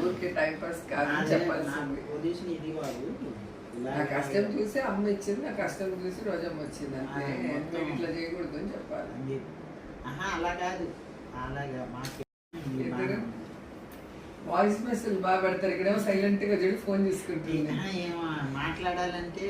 ఊరికే time pass కాదు చెప్పాల్సింది. నా కష్టం చూసి అమ్మ ఇచ్చింది నా కష్టం చూసి రోజమ్మ వచ్చింది. మీరు ఇట్లా చేయకూడదు అని చెప్పాలి అలా కాదు. అలాగా మాకు. వాయిస్ మెసేజ్ బాగా పెడతారు. ఇక్కడేమో సైలెంట్గా చూడు ఫోన్ చేసుకుంటుంది ఆహా, ఏమో మాట్లాడాలంటే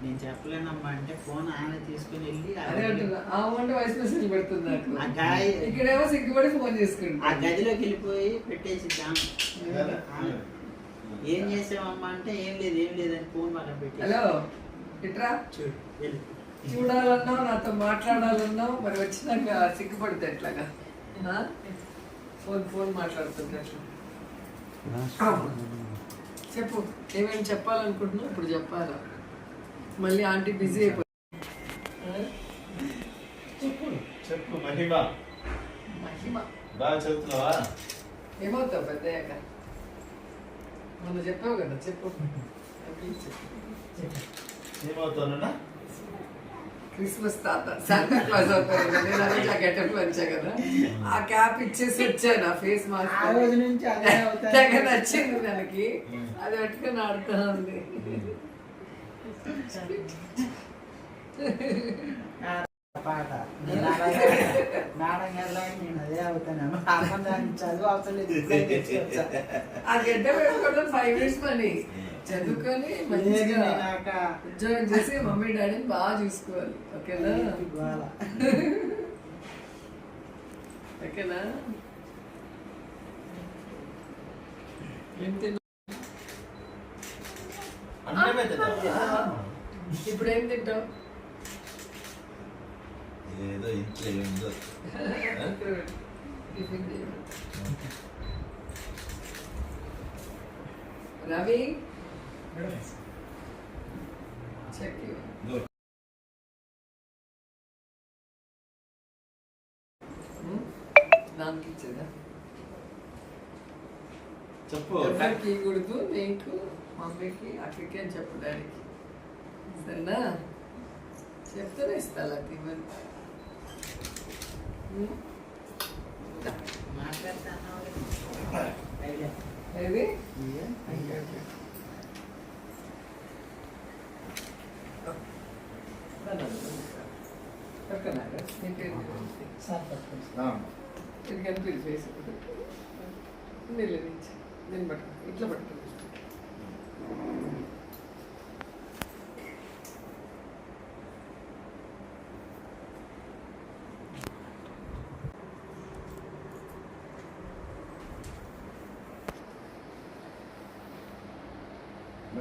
నేను చెప్పలేనమ్మా అంటే ఫోన్ ఆమె తీసుకుని వెళ్ళి ఆ అదే అంటున్నా. ఆ అంటే వాయిస్ మెసేజ్ పెడుతుంది నాకు. ఆ గాయ ఇక్కడేమో సిగ్గుపడి ఫోన్ ఆ చేసుకుంటా గదిలోకి వెళ్ళిపోయి పెట్టేసి ఏం చేసావమ్మా అంటే ఏం లేదు ఏం లేదని ఫోన్ వాళ్ళని పెట్టి హలో ఇట్రా చూడు వెళ్ళు. చూడాలన్నావు నాతో మాట్లాడాలన్నావు మరి వచ్చినాక సిగ్గుపడితే ఎట్లాగా? ఆ? ఫోన్ ఫోన్ మాట్లాడుతుంటే ఎట్లా? చెప్పు ఏమేమి చెప్పాలనుకుంటున్నావు? ఇప్పుడు చెప్పాలా? మళ్ళీ ఆంటీ బిజీ అయిపోయి చెప్పు చెప్పు మహిమ. మహిమ. బాగా ఏమవుతావు పెద్దయ్యాక? మొన్న చెప్పావు కదా చెప్పు. ఏమవుతానన్నా క్రిస్మస్ తాత. శాంతా క్లాస్ అవుతారు నేను అదే ఇట్లా గెటప్ వచ్చా కదా. ఆ క్యాప్ ఇచ్చేసి వచ్చాను ఆ ఫేస్ మాస్క్ నచ్చింది దానికి అది పెట్టుకుని ఆడుతా ఉంది. పాట నేను అలాగే మేడం గారిలాగా నేను అదే అవుతాను అమ్మ దాన్ని చదువు అవసరం లేదు ఆ గడ్డ పెట్టుకోవడం ఫైవ్ మినిట్స్ పని చదువుకొని మంచిగా ఉద్యోగం చేసి మమ్మీ డాడీని బాగా చూసుకోవాలి ఓకేనా ఓకేనా ఏం తిన్నా ఇప్పుడు ఏం తింటావు? ఏదో ఇంట్లో చేయి. రవి. దానికి ఇచ్చేదా? చెప్పు. ఎవరికి ఇవ్వకూడదు నీకు మమ్మీకి అక్కడికి అని చెప్పు డాడీకి. సరేనా చెప్తూనే ఇస్తా అది ఇవ్వను ఏది పేరు ఇది కనిపించి ఫేస్ నీళ్ళు నేను పట్టుకో ఇట్లా పట్టుకో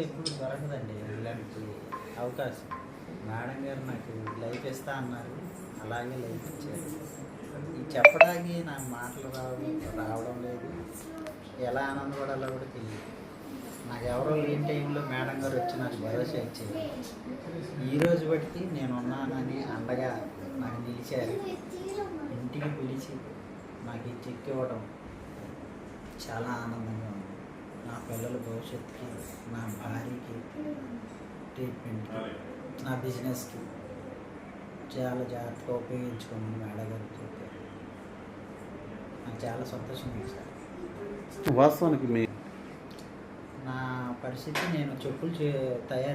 ఎప్పుడు దొరకదండి ఇలాంటి అవకాశం. మేడం గారు నాకు లైఫ్ ఇస్తా అన్నారు. అలాగే లైఫ్ ఇచ్చారు. ఇది చెప్పడానికి నాకు మాటలు రావడం రావడం లేదు. ఎలా ఆనందపడాలో కూడా తెలియదు. నాకు ఎవరో లేని టైంలో మేడం గారు వచ్చి నాకు భరోసా ఇచ్చారు. ఈరోజు బట్టి నేను ఉన్నానని అండగా నాకు నిలిచారు. ఇంటికి పిలిచి నాకు ఈ చెక్ ఇవ్వడం చాలా ఆనందంగా ఉంది. నా పిల్లల భవిష్యత్తుకి నా భార్యకి ట్రీట్మెంట్కి నా బిజినెస్కి చాలా జాగ్రత్తగా ఉపయోగించుకోమని మేడం గారు చెప్పారు. నాకు చాలా సంతోషం ఉంది సార్. వాస్తవానికి మీ నా పరిస్థితి నేను చెప్పులు చే తయారు